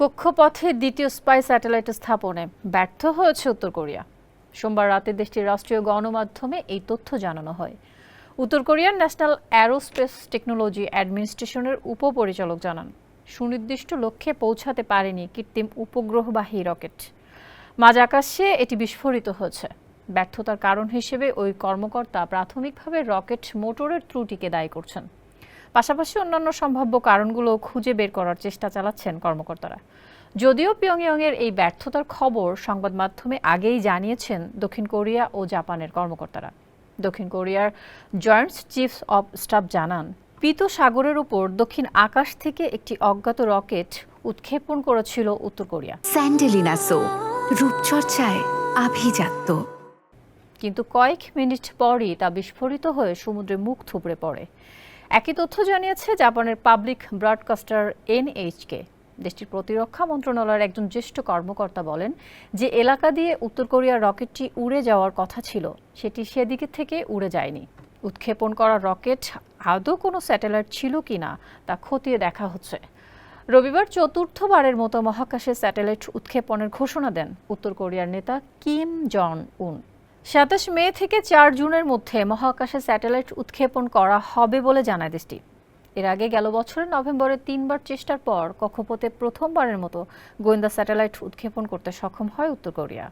কক্ষপথে দ্বিতীয় spy satellite স্থাপনে ব্যর্থ হয়েছে উত্তর কোরিয়া। সোমবার রাতে দেশটির রাষ্ট্রীয় গণমাধ্যমে এই তথ্য জানানো হয়। উত্তর কোরিয়ার ন্যাশনাল অ্যারোস্পেস টেকনোলজি অ্যাডমিনিস্ট্রেশনের উপপরিচালক জানান, সুনির্দিষ্ট লক্ষ্যে পৌঁছাতে পারেনি কৃত্রিম উপগ্রহবাহী রকেট। মাঝ আকাশে এটি বিস্ফোরিত হয়েছে। ব্যর্থতার কারণ হিসেবে ওই কর্মকর্তা প্রাথমিকভাবে রকেট মোটরের ত্রুটিকে দায়ী করছেন। পাশাপাশি অন্যান্য সম্ভাব্য কারণগুলো খুঁজে বের করার চেষ্টা চালাচ্ছেন কর্মকর্তারা। যদিও পিয়ংইয়ংয়ের এই ব্যর্থতার খবর সংবাদ মাধ্যমে আগেই জানিয়েছেন দক্ষিণ কোরিয়া ও জাপানের কর্মকর্তারা। দক্ষিণ কোরিয়ার জয়েন্ট চিফস অব স্টাফ জানান পিত সাগরের উপর দক্ষিণ আকাশ থেকে একটি অজ্ঞাত রকেট উৎক্ষেপণ করেছিল উত্তর কোরিয়া। স্যান্ডেলিনা সো রূপচর্চায় আভিজাত্য। কিন্তু কয়েক মিনিট পরই তা বিস্ফোরিত হয়ে সমুদ্রে মুখ থুবড়ে পড়ে। একই তথ্য জানিয়েছে জাপানের পাবলিক ব্রডকাস্টার এনএইচকে। দেশটির প্রতিরক্ষা মন্ত্রণালয়ের একজন জ্যেষ্ঠ কর্মকর্তা বলেন যে এলাকা দিয়ে উত্তর কোরিয়ার রকেটটি উড়ে যাওয়ার কথা ছিল, সেটি সেদিকে থেকে উড়ে যায়নি। উৎক্ষেপণ করা রকেট আদৌ কোনো স্যাটেলাইট ছিল কিনা তা খতিয়ে দেখা হচ্ছে। রবিবার চতুর্থবারের মতো মহাকাশে স্যাটেলাইট উৎক্ষেপণের ঘোষণা দেন উত্তর কোরিয়ার নেতা কিম জন উন। সাতাশ মে থেকে চার জুনের মধ্যে মহাকাশে স্যাটেলাইট উৎক্ষেপণ করা হবে বলে জানায় দেশটি। এর আগে গেল বছরের নভেম্বরে তিনবার চেষ্টার পর কক্ষপথে প্রথমবারের মতো গোয়েন্দা স্যাটেলাইট উৎক্ষেপণ করতে সক্ষম হয় উত্তর কোরিয়া।